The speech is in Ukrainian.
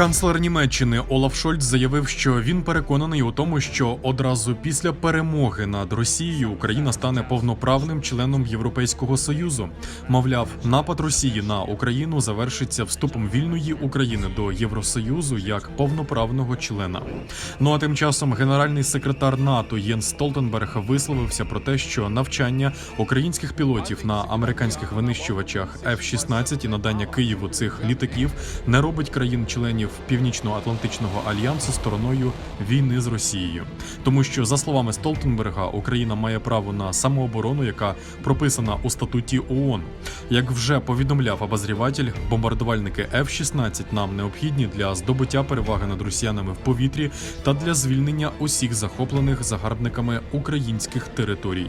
Канцлер Німеччини Олаф Шольц заявив, що він переконаний у тому, що одразу після перемоги над Росією Україна стане повноправним членом Європейського союзу. Мовляв, напад Росії на Україну завершиться вступом вільної України до Євросоюзу як повноправного члена. Ну а тим часом генеральний секретар НАТО Єнс Столтенберг висловився про те, що навчання українських пілотів на американських винищувачах F-16 і надання Києву цих літаків не робить країн-членів Північно-Атлантичного альянсу стороною війни з Росією, тому що за словами Столтенберга Україна має право на самооборону, яка прописана у статуті ООН. Як вже повідомляв обозріватель, бомбардувальники F-16 нам необхідні для здобуття переваги над росіянами в повітрі та для звільнення усіх захоплених загарбниками українських територій.